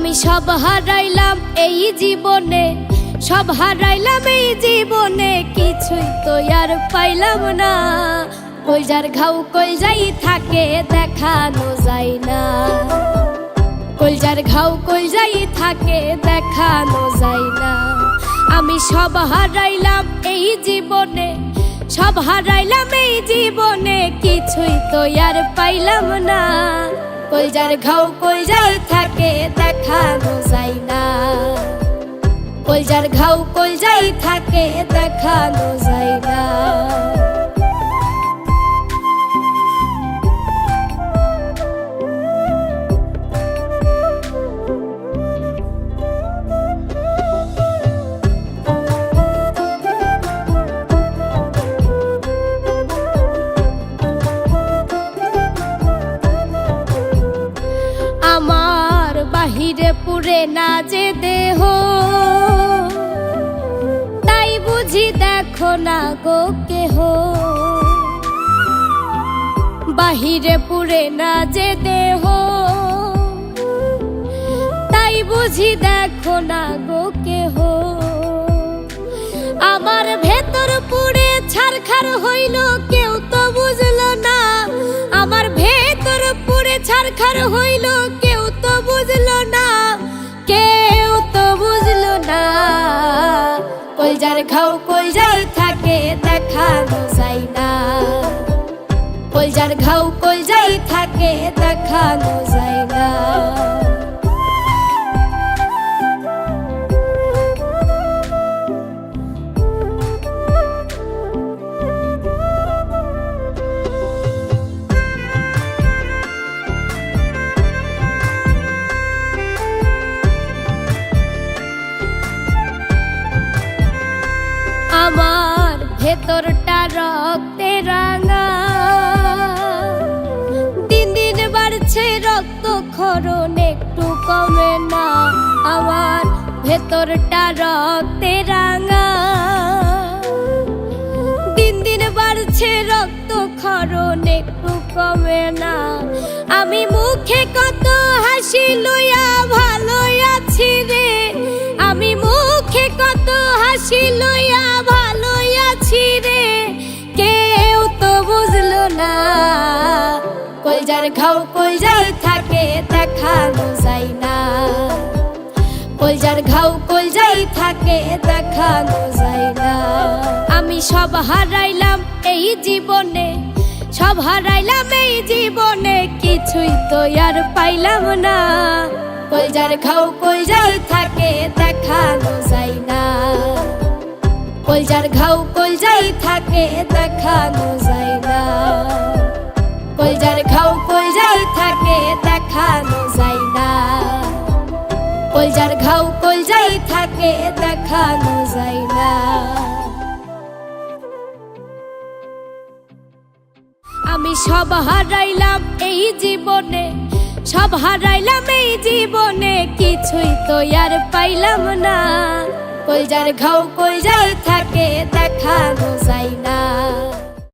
আমি সব হারাইলাম এই জীবনে, সব হারাইলাম এই জীবনে, কিছুই তো আর পাইলাম না। কলজার ঘাউ কই যাই থাকে, দেখানো যায় না। কলজার ঘাউ কলজাই থাকে, দেখানো যায় না। আমি সব হারাইলাম এই জীবনে, সব হারাইলাম এই জীবনে, কিছুই তো আর পাইলাম না। কলজার ঘাউ কলজার থাকে দেখানো যায় না। কলজার ঘাউ কলজাই থাকে দেখানো যায় না। না যে দেহ। তাই বুঝি দেখো না গো কেহ। বাহিরে পুরে না যে দেহ। তাই বুঝি দেখো না গো কেহ। আমার ভেতর পুড়ে ছারখার হইল, কেউ তো বুঝলো না। আমার ভেতর পুড়ে ছারখার হইল কলজার খাও কলজাই থাকে দেখানো যায় না। কলজার ঘাও কলজাই থাকে দেখানো যায় না। ভেতরটা রক্তে রাঙা। দিন দিন বাড়ছে রক্ত খরণ একটু কমে না। আমার ভেতরটা রক্তে রাঙা। দিন দিন বাড়ছে রক্ত খরণ একটু কমে না। আমি মুখে কত হাসি লইয়া ভালো আছি রে। আমি মুখে কত হাসি কলজার ঘাও কলজার থাকে, দেখানো যায় না। কলজার ঘাও কলজাই থাকে, দেখানো যায় না। আমি সব হারাইলাম এই জীবনে, সব হারাইলাম এই জীবনে, কিছুই তো আর পাইলাম না। কলজার ঘাও কলজাই থাকে, দেখানো যায় না। কলজার ঘাও কলজাই থাকে, দেখানো যায় না। কলজার ঘাও কলজাই থাকে, দেখানো যায় না। আমি সব হারাইলাম এই জীবনে, সব হারাইলাম এই জীবনে, কিছুই তো আর পাইলাম না। কলজার ঘাও কলজাই থাকে, দেখানো যায় না।